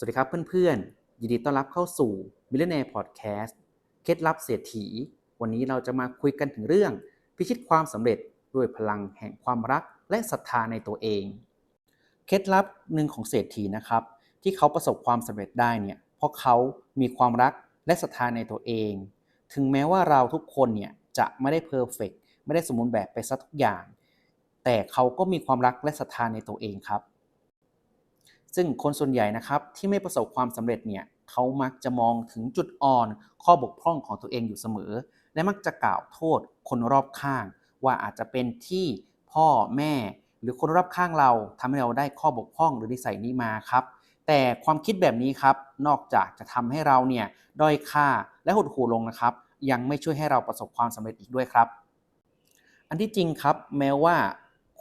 สวัสดีครับเพื่อนๆ ยินดีต้อนรับเข้าสู่ Millionaire Podcast เคล็ดลับเศรษฐี วันนี้เราจะมาคุยกันถึงเรื่อง พิชิตความสำเร็จด้วยพลังแห่งความรักและศรัทธาในตัวเอง เคล็ดลับหนึ่งของเศรษฐีนะครับ ที่เขาประสบความสำเร็จได้เนี่ยเพราะเขามีความรักและศรัทธาในตัวเอง ถึงแม้ว่าเราทุกคนเนี่ยจะไม่ได้เพอร์เฟกไม่ได้สมบูรณ์แบบไปซะทุกอย่าง แต่เขาก็มีความรักและศรัทธาในตัวเองครับ ซึ่งคนส่วนใหญ่นะครับที่ไม่ประสบความสำเร็จเนี่ยเขามักจะมองถึงจุดอ่อน ข้อบกพร่องของตัวเองอยู่เสมอ และมักจะกล่าวโทษคนรอบข้าง ว่าอาจจะเป็นที่พ่อแม่ หรือคนรอบข้างเราทำให้เราได้ข้อบกพร่องหรือนิสัยนี้มาครับ แต่ความคิดแบบนี้ครับนอกจากจะทำให้เราเนี่ยด้อยค่าและหดหู่ลงนะครับ ยังไม่ช่วยให้เราประสบความสำเร็จอีกด้วยครับ อันที่จริงครับแม้ว่า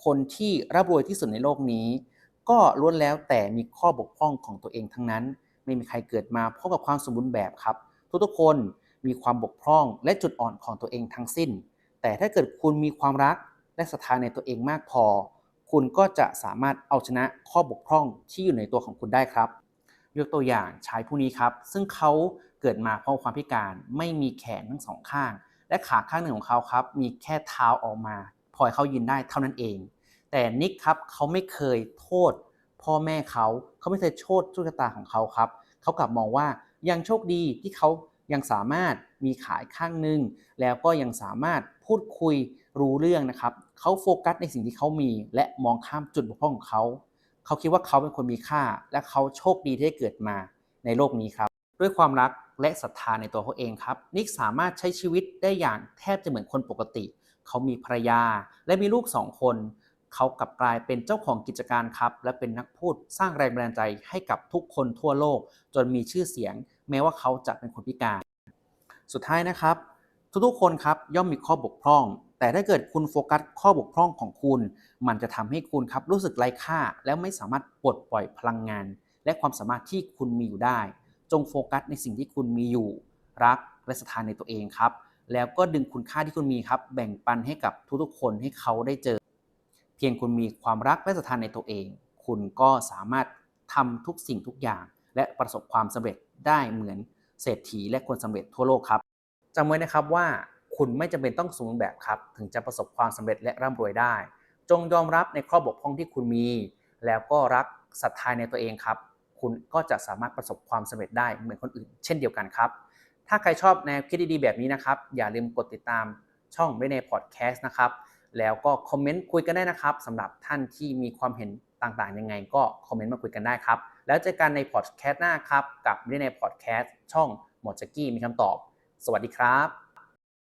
คนที่ร่ำรวยที่สุดในโลกนี้ ก็ล้วนแล้วแต่มีข้อบกพร่องของตัวเองทั้งนั้น ไม่มีใครเกิดมาพร้อมกับความสมบูรณ์แบบครับ ทุกๆคนมีความบกพร่องและจุดอ่อนของตัวเองทั้งสิ้น แต่ถ้าเกิดคุณมีความรักและศรัทธาในตัวเองมากพอ คุณก็จะสามารถเอาชนะข้อบกพร่องที่อยู่ในตัวของคุณได้ครับยกตัวอย่างชายผู้นี้ครับ ซึ่งเขาเกิดมาเพราะความพิการไม่มีแขนทั้งสองข้าง และขาข้างหนึ่งของเขาครับ มีแค่เท้าออกมา พอให้เขายืนได้เท่านั้นเอง แต่นิกครับเขาไม่เคยโทษพ่อแม่เขาเขาไม่เคยโทษจุกตาของเขาครับเขากลับมองว่ายังโชคดีที่เขายังสามารถมีขายข้างหนึ่งแล้วก็ยังสามารถพูดคุยรู้เรื่องนะครับเขาโฟกัสในสิ่งที่เขามี และมองข้ามจุดบกพร่องของเขาเขาคิดว่าเขาเป็นคนมีค่า และเขาโชคดีที่ได้เกิดมาในโลกนี้ครับ ด้วยความรักและศรัทธาในตัวเขาเองครับ นิกสามารถใช้ชีวิตได้อย่างแทบจะเหมือนคนปกติ เขามีภรรยาและมีลูกสองคน เขากลับกลายเป็นเจ้าของกิจการครับ และเป็นนักพูดสร้างแรงบันดาลใจให้กับทุกคนทั่วโลก จนมีชื่อเสียง แม้ว่าเขาจะเป็นคนพิการ สุดท้ายนะครับ ทุกๆคนครับย่อมมีข้อบกพร่อง แต่ถ้าเกิดคุณโฟกัสข้อบกพร่องของคุณ มันจะทำให้คุณครับรู้สึกไร้ค่า และไม่สามารถปลดปล่อยพลังงาน และความสามารถที่คุณมีอยู่ได้ จงโฟกัสในสิ่งที่คุณมีอยู่ รักและศรัทธาในตัวเองครับแล้วก็ดึงคุณค่าที่คุณมีครับ แบ่งปันให้กับทุกๆคนให้เขาได้เจอ เพียงคุณมีความรักและศรัทธาในตัวเอง คุณก็สามารถทำทุกสิ่งทุกอย่าง และประสบความสำเร็จได้เหมือนเศรษฐีและคนสำเร็จทั่วโลกครับจำไว้นะครับว่าคุณไม่จำเป็นต้องสมบูรณ์แบบครับ ถึงจะประสบความสำเร็จและร่ำรวยได้ จงยอมรับในข้อบกพร่องที่คุณมี แล้วก็รักศรัทธาในตัวเองครับ คุณก็จะสามารถประสบความสำเร็จได้เหมือนคนอื่น เช่นเดียวกันครับ ถ้าใครชอบแนวคิดดีๆแบบนี้นะครับ อย่าลืมกดติดตามช่องไม่ในพอดแคสต์นะครับ แล้วก็คอมเมนต์คุยกันได้นะครับสำหรับท่านที่มีความเห็นต่างๆ ยังไงก็คอมเมนต์มาคุยกันได้ครับ แล้วเจอกันในพอดแคสต์หน้าครับ กับไม่ในพอดแคสต์ช่องหมอจักกี้มีคำตอบ สวัสดีครับ